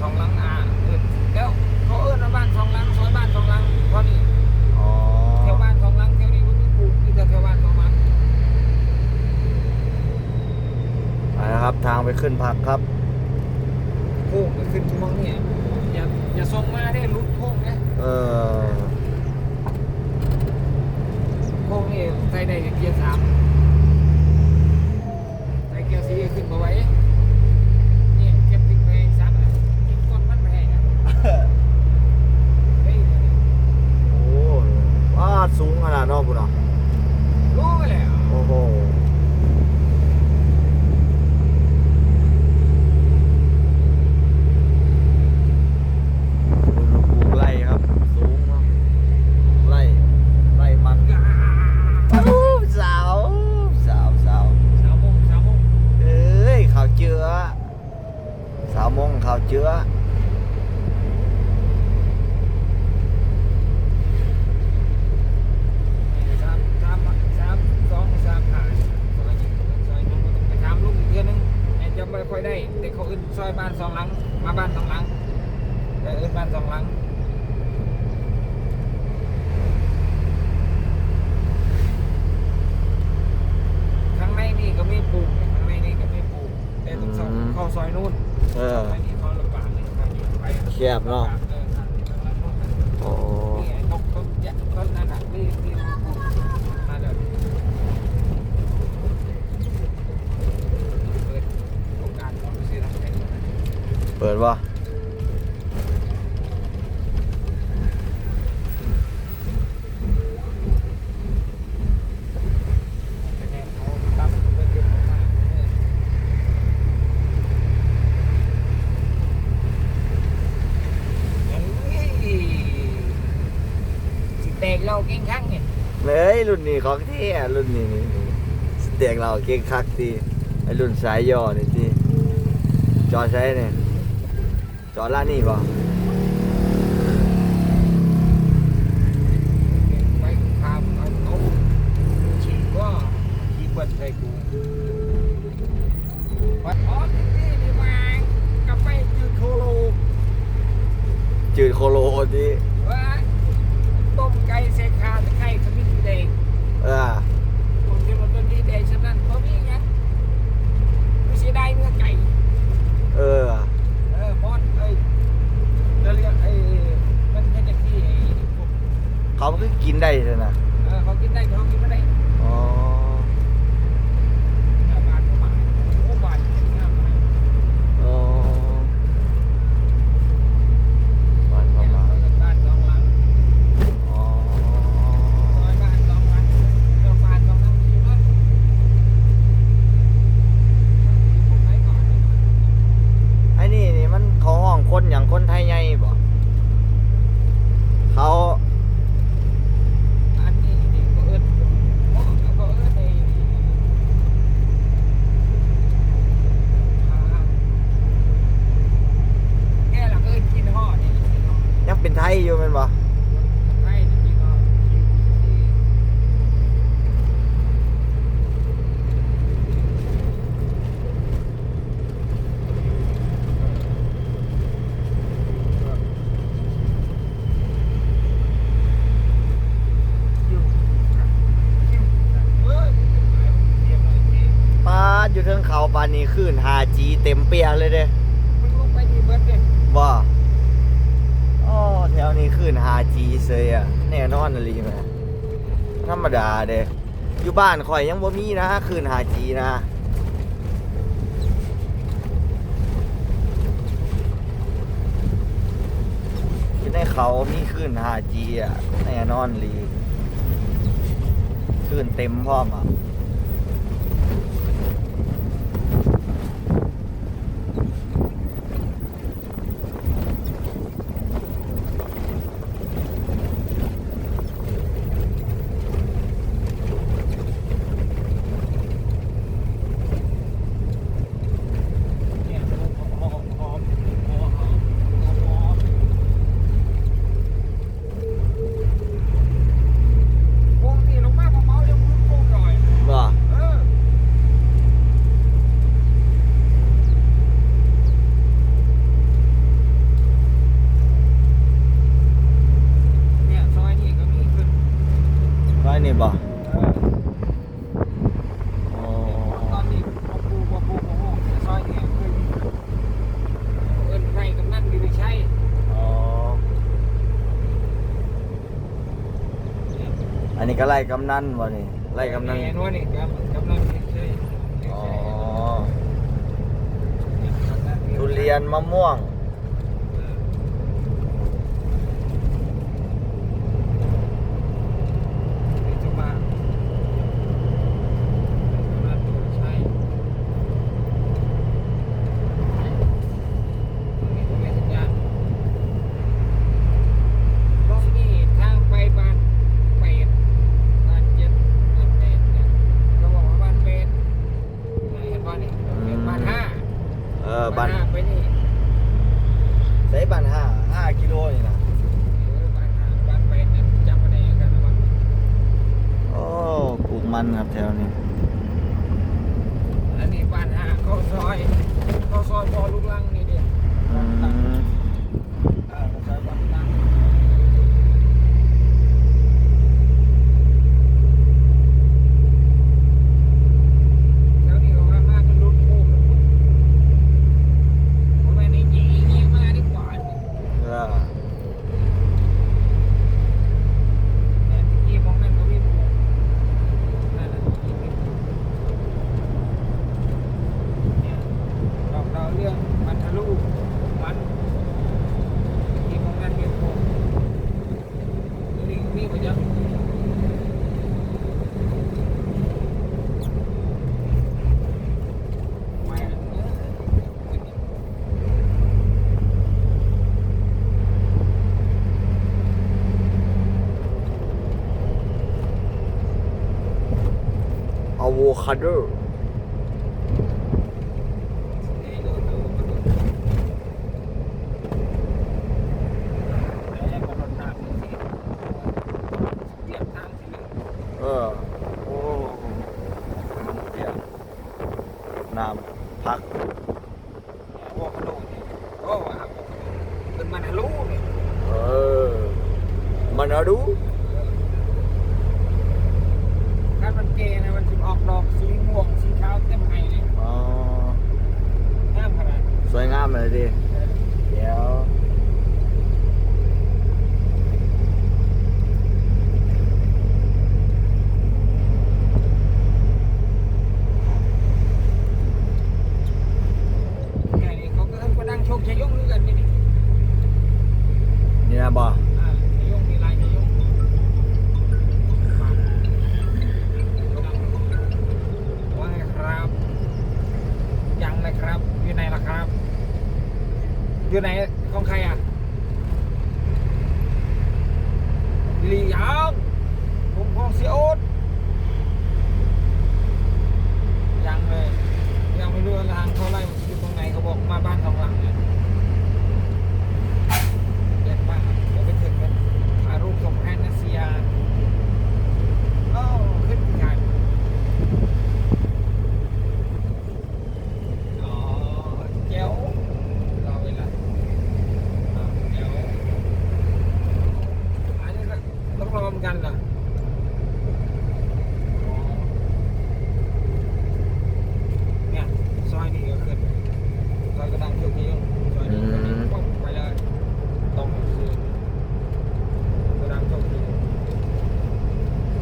สองหลังอ่าเอิ้นแล้วเขาเอิ้นว่าบ้านสองหลังซอยบ้านสองหลังเพราะนี่อ๋อแถวบ้านสองหลังแถวนี้มันมีปลูกมีแต่แถวบ้านสองหลังไปนะครับทางไปขึ้นพักครับ โค้งไปขึ้นมองเนี่ยอย่าอย่าส่งมาได้ลุดโค้งนะเออ โค้งนี่ใส่ได้เกียร์สามใส่เกียร์สี่ขึ้นมาไว้นี่เก็บติดไปซับอะกินก้นมันไปให้นะเฮ้ย โอ้ว้าสูงขนาดนอกกูเนาะ รู้ไปแล้ว โอ้โห อุณหภูมิไล่ครับ สูงมากไล่ไล่มันอู้สาว สาวสา วสามโมงสามโมงเอ้ยข่าวเจือ สาวมงข่าวเจือ สามสามสามสองสามห้าซอยนี้ซอยนี้มันต้องไปถามลูกอีกเทื่อนึงแต่จะไม่ค่ อยได้ แต่เขาอื่นซอยบ้านสองหลัง มาบ้านสองหลังแต่อื่นบ้านสองหลังข้างในนี่ก็ไม่ปลูกข้างในนี่ก็ไม่ปลูกแต่ต้องซอยเข้าซอยนู่นเออซอยนี้เขาลำบากเลยทางนี้ไปแคบเนาะออทางนี้ทางนั้นนู่นน่ะโอ้ นี่ไอ้นกต้นยักษ์ต้นนั้นน่ะนี่นี่ปลูกมาเดี๋ยวเปิดโอกาสของซื้อทางไหน เปิดวะ แต่แน่เขาตั้งเปิดเยอะมากๆเลยเฮ้ ยสิแตกเราเก่งครั้งเนี่ยเลยรุ่นนี้ของเท่รุ่นนี้นี่นี่สเตียกเราเก่งคักทีไอรุ่นสายย่อนี่ทีจอใช้เนี่ย จอดล่านี่ป่ะไปทำเอาเอาฉีกว่าฉีกเบิ้ลใส่กูวัดอ๋อที่นี่มากาแฟจืดโคโลจืดโคโลที่ ว่าต้มไก่เสคาตะไคร้ขมิ้นแดง เออ ผมจะรสดีแดงฉะนั้นเพราะมีไงไม่เสียดายเนื้อไก่ เออ เออมอนเอ้ยเราเรียกไอ้มันแค่จะที่ไอ้พวก เขาก็กิน ได้เลยนะ เออเขากินได้เขากินไม่ได้ อ๋อ บาทประมาณโอ้บาทห้าบาท อ๋อบ้าน เนี่ย เข้ามา เราบ้านสองหลัง อ๋อ ซอยบ้านสองหลังเจ้าบ้านสองหลังอยู่นั่นผมไปก่อน ไอ้นี่นี่มันเขาห้องคนอย่างคนไทยใหญ่บ่เขา อันนี้นี่ก็เอิ้นโอ้ก็เอิ้นไอ้อ่าแค่หลังเอิ้นกินห่อนี่กินห่อ ยังเป็นไทยอยู่แมันบ่ ไทยนี่กินห่อที่ ป้าดอยู่ เทิงเขาปานนี้ขึ้น 5G เต็มเปียเลยเด้บ่อ๋อแถวนี้ขึ้น 5G เซยอะแน่นอนอะไรแม่ธรรมดาเด้อยู่บ้านข่อยยังบ่มีนะขึ้น 5G นะอยู่ในเขามีขึ้น 5G อะแน่นอนเลยขึ้นเต็มพร้อมอะ วงนี่ลงมาเบาๆเดี๋ยวมึงโกงหน่อย บ ก็ไล่กำนันบ่นี่ไล่กำนันแม่นวนี่ครับกำนันใช่อ๋อทุเรียนมะม่วง จะมากำนันใช่นี่ตรงนี้สัญญาณตรงนี้ทางไปบ้านเป็ดบ้านเจ็ดบ้านเป็ดเนี่ยเขาบอกว่าบ้านเป็ดเห็นบ้านนี่เห็นบ้านห้า เออบ้าน ห้าไปนี่ ใส่บ้านห้าห้ากิโลนี่นะ เออบ้านห้าบ้านเป็ดเนี่ยจำไม่ได้กันนะว่า โอ้ ปลูกมันครับแถวนี้ อันนี้บ้านห้าเขาซอยเขาซอยพอลูกลังนี่เดียว อืม อ่าเขาซอยบ้านลังแถวนี้เขาว่ามากันรถโค้งเลยเพราะว่าในยี่ยี่มาดีกว่าเนี่ย เออ เนี่ยยี่มองนั่นก็วิ่งนั่นน่ะยี่วิ่งเนี่ยบอกเราเรื่องมันทะลุมันยี่มองนั่นวิ่งโค้งนี่นี่มันยังไปอะเออ อะโว คาโดเออ โอ้เดี๋ยวน้ำพักเออมันเอาดูอ๋อสวยงามเลยดิ เดี๋ยว นี่นะบอ ว่าไงครับ ยังเลยครับ อยู่ไหนล่ะครับ อยู่ไหนของใครอะลียางผมของเสียโอ๊ตยังเลยยังไม่รู้ว่าทางเขาไล่อยู่ตรงไหนเขาบอกมาบ้านของหลังเราเด็ดมากเดี๋ยวไปถึงกันถ่ายรูปส่งให้นัสเซียโอ้ขึ้นงาน อ๋อเจ้ารอเวลาอ่าเจ้าอันนี้ก็ต้องรอเหมือน กันเหรออ๋อเนี่ยซอยนี้ก็ขึ้นซอยกระดังเขียวเขียวซอยนี้ปุ๊บไปเลยตรงคือกระดังเขียวเขียว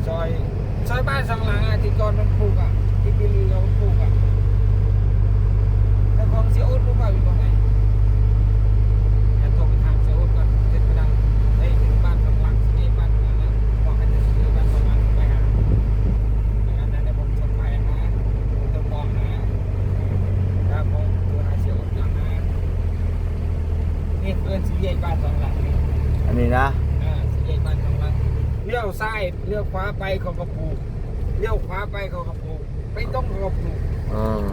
ซอยซอยบ้านสองหลังอะที่ก่อนมันปลูกอะที่บิลลี่เขาปลูกอะ แล้วของเสียอุดรู้เปล่าอยู่ตรงไหนอย่าโทรไปถามเสียอุดก่อนเด็ดไปดังไอ้ยถึงบ้านสองหลังที่บ้านสองหลังนะบอกให้จะซื้อบ้านสองหลังไปหาไม่งั้นนะเดี๋ยวผมส่งไปนะผมต้องบอกนะครับผมโทรหาเสียอุดก่อนนะนี่เพื่อนสีใหญ่บ้านสองหลังนี่ อันนี้นะ อ่าสีใหญ่บ้านสองหลังเลี้ ยวซ้ายเลี้ยวขวาไปเขาก็ปลูกเลี้ยวขวาไปเขาก็ปลูกไม่ต้องเขาก็ปลูกเออ